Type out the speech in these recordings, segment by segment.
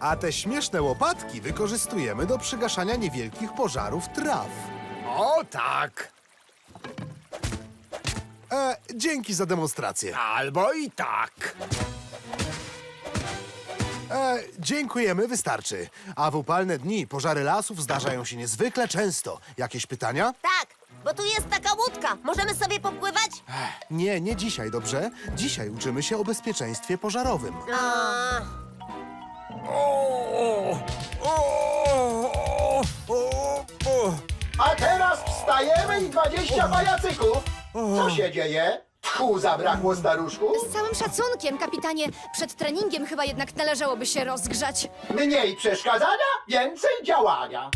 A te śmieszne łopatki wykorzystujemy do przygaszania niewielkich pożarów traw. O tak, E, dzięki za demonstrację. albo i tak. E, dziękujemy, wystarczy. A w upalne dni pożary lasów zdarzają się niezwykle często. Jakieś pytania? Tak, bo tu jest taka łódka. Możemy sobie popływać? Nie, nie dzisiaj, dobrze? Dzisiaj uczymy się o bezpieczeństwie pożarowym. A. A teraz wstajemy i 20 pajacyków. Co się dzieje? Tchu zabrakło staruszku? Z całym szacunkiem, kapitanie, przed treningiem chyba jednak należałoby się rozgrzać. Mniej przeszkadzania, więcej działania.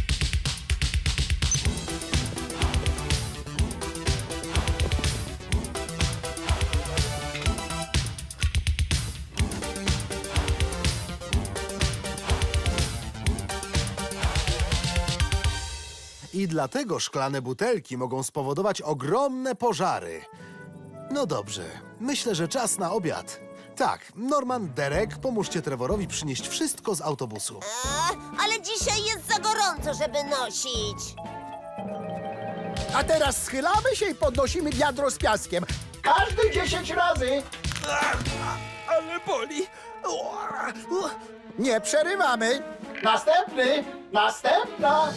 I dlatego szklane butelki mogą spowodować ogromne pożary. No dobrze, myślę, że czas na obiad. Tak, Norman, Derek, pomóżcie Trevorowi przynieść wszystko z autobusu. a, ale dzisiaj jest za gorąco, żeby nosić. A teraz schylamy się i podnosimy wiadro z piaskiem. Każdy 10 razy. Ale boli. Nie przerywamy. Następny, następna.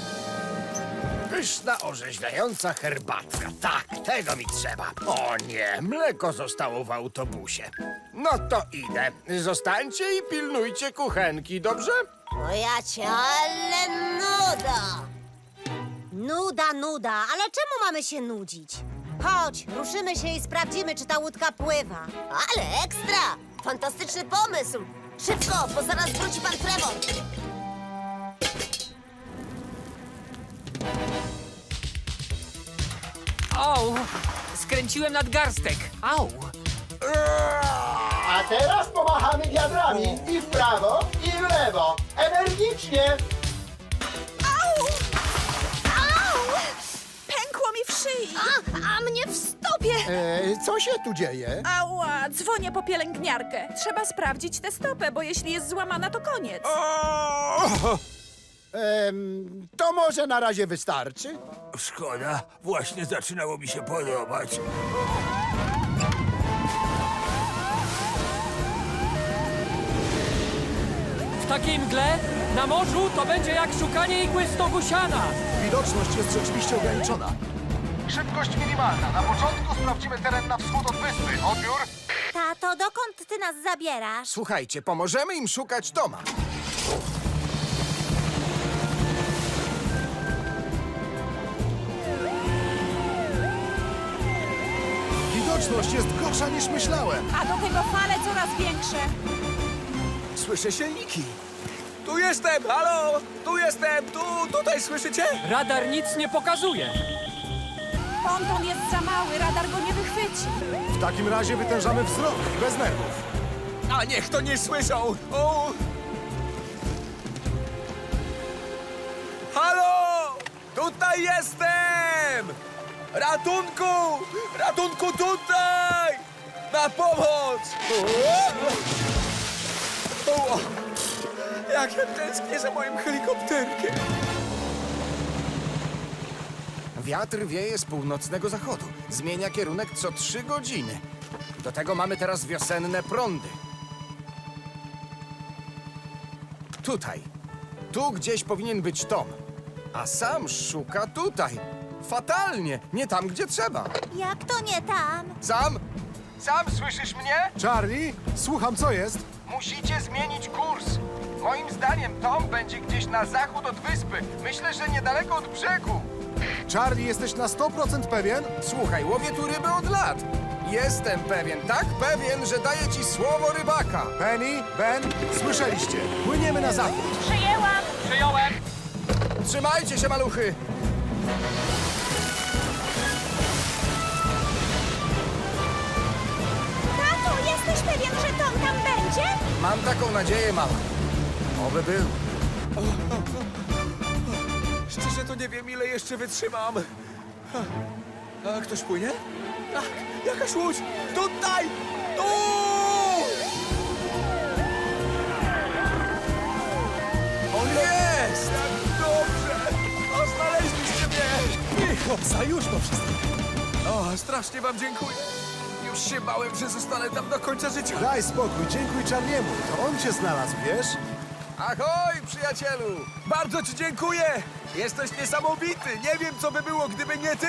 Pyszna, orzeźwiająca herbatka. Tak, tego mi trzeba. O nie, mleko zostało w autobusie. No to idę. Zostańcie i pilnujcie kuchenki, dobrze? O ja cię, ale nuda. Nuda, nuda, ale czemu mamy się nudzić? Chodź, ruszymy się i sprawdzimy, czy ta łódka pływa. Ale ekstra! Fantastyczny pomysł! Szybko, bo zaraz wróci pan Trevor. Au! Skręciłem nadgarstek. Au! A teraz pomachamy wiadrami i w prawo, i w lewo. Energicznie. Au! Pękło mi w szyi! A, a mnie w stopie! E, co się tu dzieje? Ała, dzwonię po pielęgniarkę. Trzeba sprawdzić tę stopę, bo jeśli jest złamana, to koniec. O! Em, to może na razie wystarczy? Szkoda, właśnie zaczynało mi się podobać. W takiej mgle na morzu to będzie jak szukanie igły w stogu siana. Widoczność jest rzeczywiście ograniczona. Szybkość minimalna. Na początku sprawdzimy teren na wschód od wyspy. Odbiór. Tato, dokąd ty nas zabierasz? Słuchajcie, pomożemy im szukać Toma. Widoczność jest gorsza niż myślałem. A do tego fale coraz większe. Słyszę silniki. Tu jestem, halo! Tu jestem, tu, tutaj słyszycie? Radar nic nie pokazuje. Ponton jest za mały, radar go nie wychwyci. W takim razie wytężamy wzrok bez nerwów. A niech to nie słyszą! O! Halo! Tutaj jestem! Ratunku! Ratunku tutaj! Na pomoc! Jak ja tęsknię za moim helikopterkiem! Wiatr wieje z północnego zachodu. Zmienia kierunek co trzy godziny. Do tego mamy teraz wiosenne prądy. Tutaj. Tu gdzieś powinien być Tom. A sam szuka tutaj. Fatalnie. Nie tam, gdzie trzeba. Jak to nie tam? Sam? Sam słyszysz mnie? Charlie, słucham, co jest? Musicie zmienić kurs. Moim zdaniem Tom będzie gdzieś na zachód od wyspy. Myślę, że niedaleko od brzegu. Charlie, jesteś na 100% pewien? Słuchaj, łowię tu ryby od lat. Jestem pewien, tak pewien, że daję ci słowo rybaka. Penny, Ben, słyszeliście. Płyniemy na zachód. Przyjęłam! Przyjąłem. Trzymajcie się, maluchy. pewien, że Tom tam będzie? Mam taką nadzieję, mama. Oby był. Szczerze to nie wiem, ile jeszcze wytrzymam. A, ktoś płynie? Tak, jakaś łódź! Tutaj! Tu! On jest! Jak dobrze! O, znaleźliście mnie! Chłopca, już po wszystkim. O, strasznie wam dziękuję. Już się bałem, że zostanę tam do końca życia. Daj spokój, dziękuj Charliemu. To on cię znalazł, wiesz? Ahoj, przyjacielu! Bardzo ci dziękuję! Jesteś niesamowity! Nie wiem, co by było, gdyby nie ty!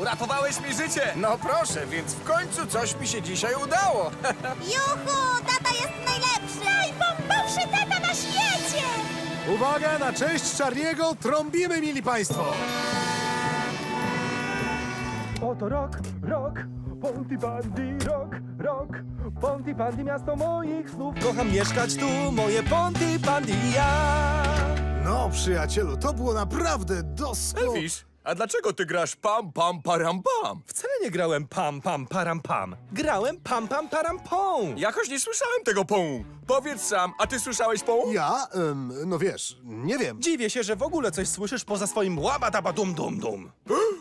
Uratowałeś mi życie! No proszę, więc w końcu coś mi się dzisiaj udało! Juhu, tata jest najlepszy! Najbombowszy tata na świecie! Uwaga, na cześć Charliego trąbimy, mili państwo! Oto rok, rok, Pontypandy, rok, rok. Pontypandy, miasto moich snów. Kocham mieszkać tu, moje Pontypandy, ja. No, przyjacielu, to było naprawdę doskonałe. Elvis, a dlaczego ty grasz pam, pam, param, pam? Wcale nie grałem pam, pam, param, pam. Grałem pam, pam, param, pom. Jakoś nie słyszałem tego pą. Powiedz sam, a ty słyszałeś pą? Ja, em, no wiesz, nie wiem. Dziwię się, że w ogóle coś słyszysz poza swoim łabadaba dum dum dum.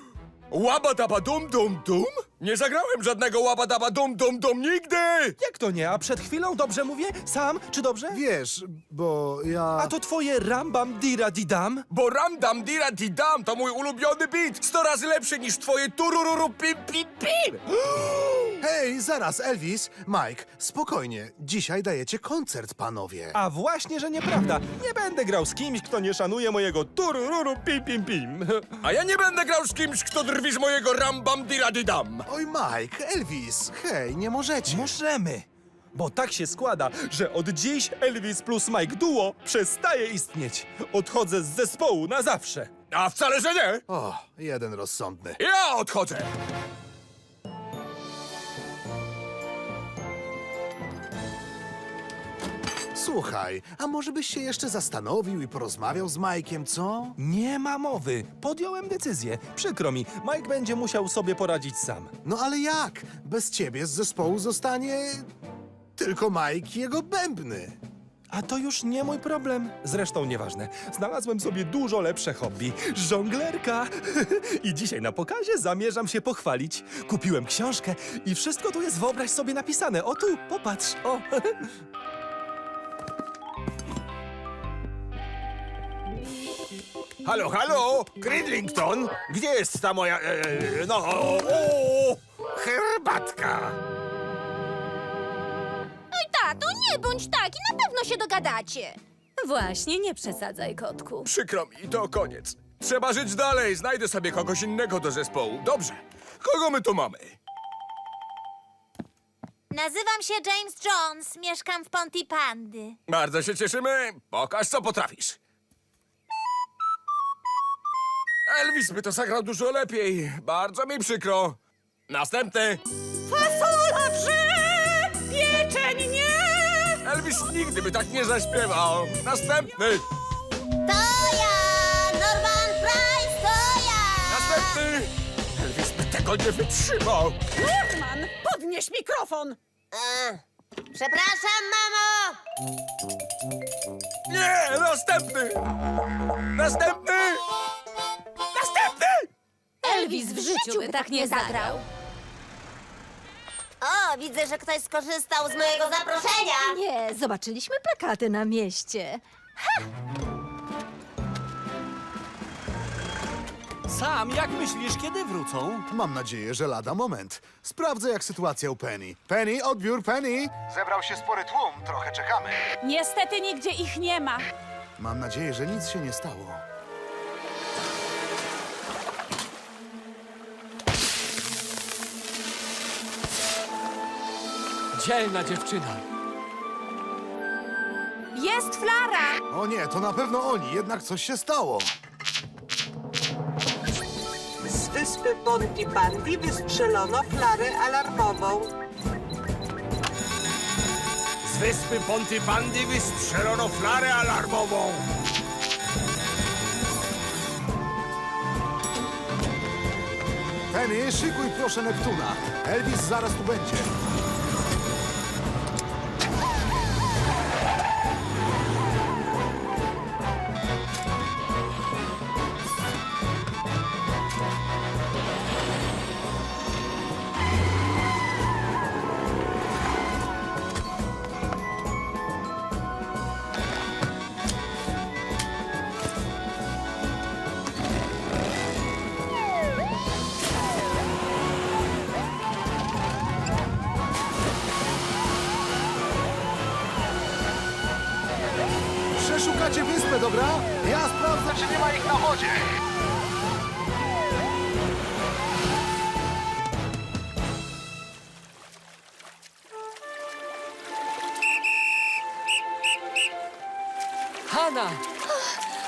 Łabadaba dum dum dum? Nie zagrałem żadnego łabadaba dum dum dum nigdy! Jak to nie? A przed chwilą dobrze mówię? Sam, czy dobrze? Wiesz, bo ja... A to twoje rambam dira didam? Bo ram dam dira di dam to mój ulubiony beat! Sto razy lepszy niż twoje turururu pim pim pim! Hej, zaraz, Elvis, Mike, spokojnie. Dzisiaj dajecie koncert, panowie. A właśnie, że nieprawda. Nie będę grał z kimś, kto nie szanuje mojego turururu pim pim pim. A ja nie będę grał z kimś, kto drwi z mojego ram bam dira di dam! Oj, Mike, Elvis, hej, nie możecie. Możemy. Bo tak się składa, że od dziś Elvis plus Mike Duo przestaje istnieć. Odchodzę z zespołu na zawsze. A wcale, że nie! O, jeden rozsądny. Ja odchodzę! Słuchaj, a może byś się jeszcze zastanowił i porozmawiał z Mike'iem, co? Nie ma mowy. Podjąłem decyzję. Przykro mi, Mike będzie musiał sobie poradzić sam. No ale jak? Bez ciebie z zespołu zostanie... tylko Mike i jego bębny. A to już nie mój problem. Zresztą nieważne. Znalazłem sobie dużo lepsze hobby. Żonglerka. I dzisiaj na pokazie zamierzam się pochwalić. Kupiłem książkę i wszystko tu jest, wyobraź sobie, napisane. O tu, popatrz. O. Halo, halo! Gridlington! Gdzie jest ta moja... E, no... O, herbatka! Oj, tato, nie bądź taki, na pewno się dogadacie. Właśnie, nie przesadzaj, kotku. Przykro mi, to koniec. Trzeba żyć dalej, znajdę sobie kogoś innego do zespołu. Dobrze. Kogo my tu mamy? Nazywam się James Jones, mieszkam w Pontypandy. Bardzo się cieszymy. Pokaż, co potrafisz. Elvis by to zagrał dużo lepiej. Bardzo mi przykro. Następny. Fasola wrze! Pieczeń nie! Elvis nigdy by tak nie zaśpiewał. Następny. To ja, Norman Price, to ja! Następny. Elvis by tego nie wytrzymał. Norman, podnieś mikrofon! E, przepraszam, mamo! Nie, następny. Następny. Następny. Elvis w życiu by tak nie zagrał. O, widzę, że ktoś skorzystał z mojego zaproszenia. Nie, zobaczyliśmy plakaty na mieście. Sam, jak myślisz, kiedy wrócą? Mam nadzieję, że lada moment. Sprawdzę, jak sytuacja u Penny. Penny, odbiór, Penny! Zebrał się spory tłum, trochę czekamy. Niestety nigdzie ich nie ma. Mam nadzieję, że nic się nie stało. Dzielna dziewczyna. Jest flara! O nie, to na pewno oni, jednak coś się stało. Z wyspy Pontypandy wystrzelono flarę alarmową. Z wyspy Pontypandy wystrzelono flarę alarmową. Penny, szykuj proszę Neptuna. Elvis zaraz tu będzie. Przeszukacie wyspę, dobra? Ja sprawdzę, czy nie ma ich na wodzie. Hanna!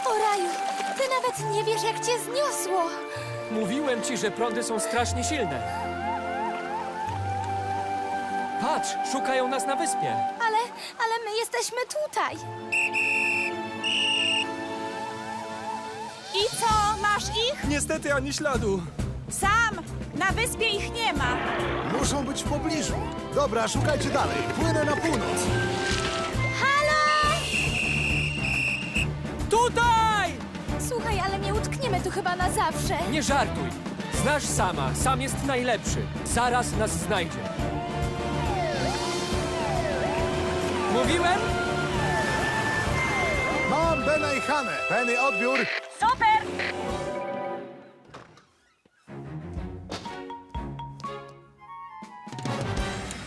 O raju, ty nawet nie wiesz, jak cię zniosło. Mówiłem ci, że prądy są strasznie silne. Patrz, szukają nas na wyspie. Ale, ale my jesteśmy tutaj. I co, masz ich? Niestety ani śladu. Sam! Na wyspie ich nie ma. Muszą być w pobliżu. Dobra, szukajcie dalej. Płynę na północ. Tutaj! Słuchaj, ale nie utkniemy tu chyba na zawsze. Nie żartuj. Znasz sama, sam jest najlepszy. Zaraz nas znajdzie. Mówiłem? Mam Bena i Hanę. Penny, odbiór.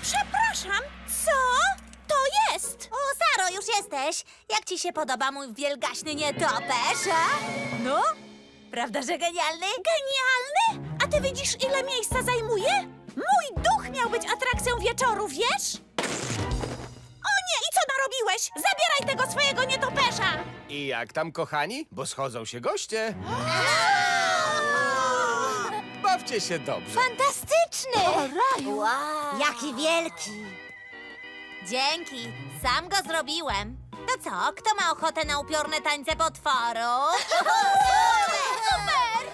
Przepraszam, co to jest? O, Saro, już jesteś. Jak ci się podoba mój wielgaśny nietoperz, a? No? Prawda, że genialny? Genialny! A ty widzisz, ile miejsca zajmuje? Mój duch miał być atrakcją wieczoru, wiesz? Narobiłeś? Zabieraj tego swojego nietoperza! I jak tam, kochani? Bo schodzą się goście. Bawcie się dobrze. Fantastyczny! Wow. Jaki wielki. Dzięki, sam go zrobiłem. To co, kto ma ochotę na upiorne tańce potworu? Super!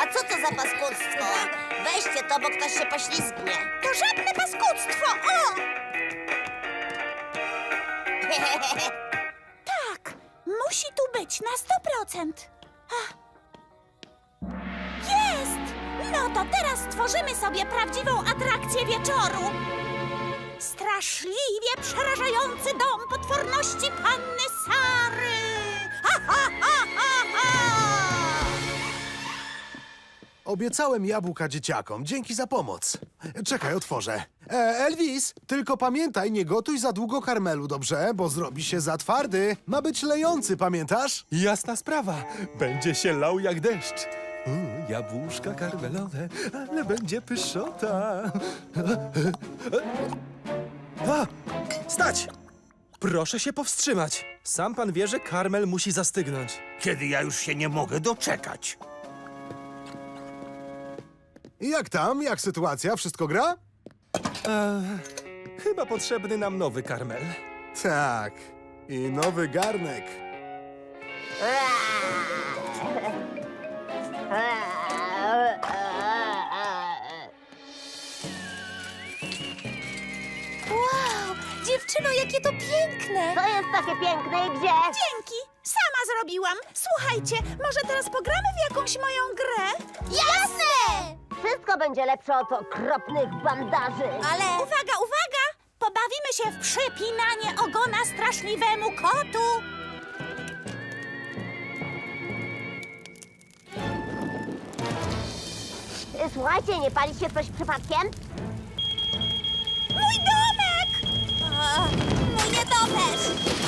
A co to za paskudztwo? Weźcie to, bo ktoś się poślizgnie. To żadne paskudztwo! O! Tak, musi tu być na 100%. Ach. Jest! No to teraz stworzymy sobie prawdziwą atrakcję wieczoru. Straszliwie przerażający dom potworności panny Sary. Ha, ha, ha, ha! Obiecałem jabłka dzieciakom. Dzięki za pomoc. Czekaj, otworzę. E, Elvis, tylko pamiętaj, nie gotuj za długo karmelu, dobrze? Bo zrobi się za twardy. Ma być lejący, pamiętasz? Jasna sprawa. Będzie się lał jak deszcz. U, jabłuszka karmelowe, ale będzie pyszota. A, stać! Proszę się powstrzymać. Sam pan wie, że karmel musi zastygnąć. Kiedy ja już się nie mogę doczekać. Jak tam? Jak sytuacja? Wszystko gra? Chyba potrzebny nam nowy karmel. Tak. I nowy garnek. Wow, dziewczyno, jakie to piękne! To jest takie piękne i gdzie? Dzięki, sama zrobiłam. Słuchajcie, może teraz pogramy w jakąś moją grę? Jasne! wszystko będzie lepsze od okropnych bandaży. Ale... Uwaga, uwaga! Pobawimy się w przypinanie ogona straszliwemu kotu! Y, Słuchajcie, nie pali się coś przypadkiem? Mój domek! O, mój nietoperz!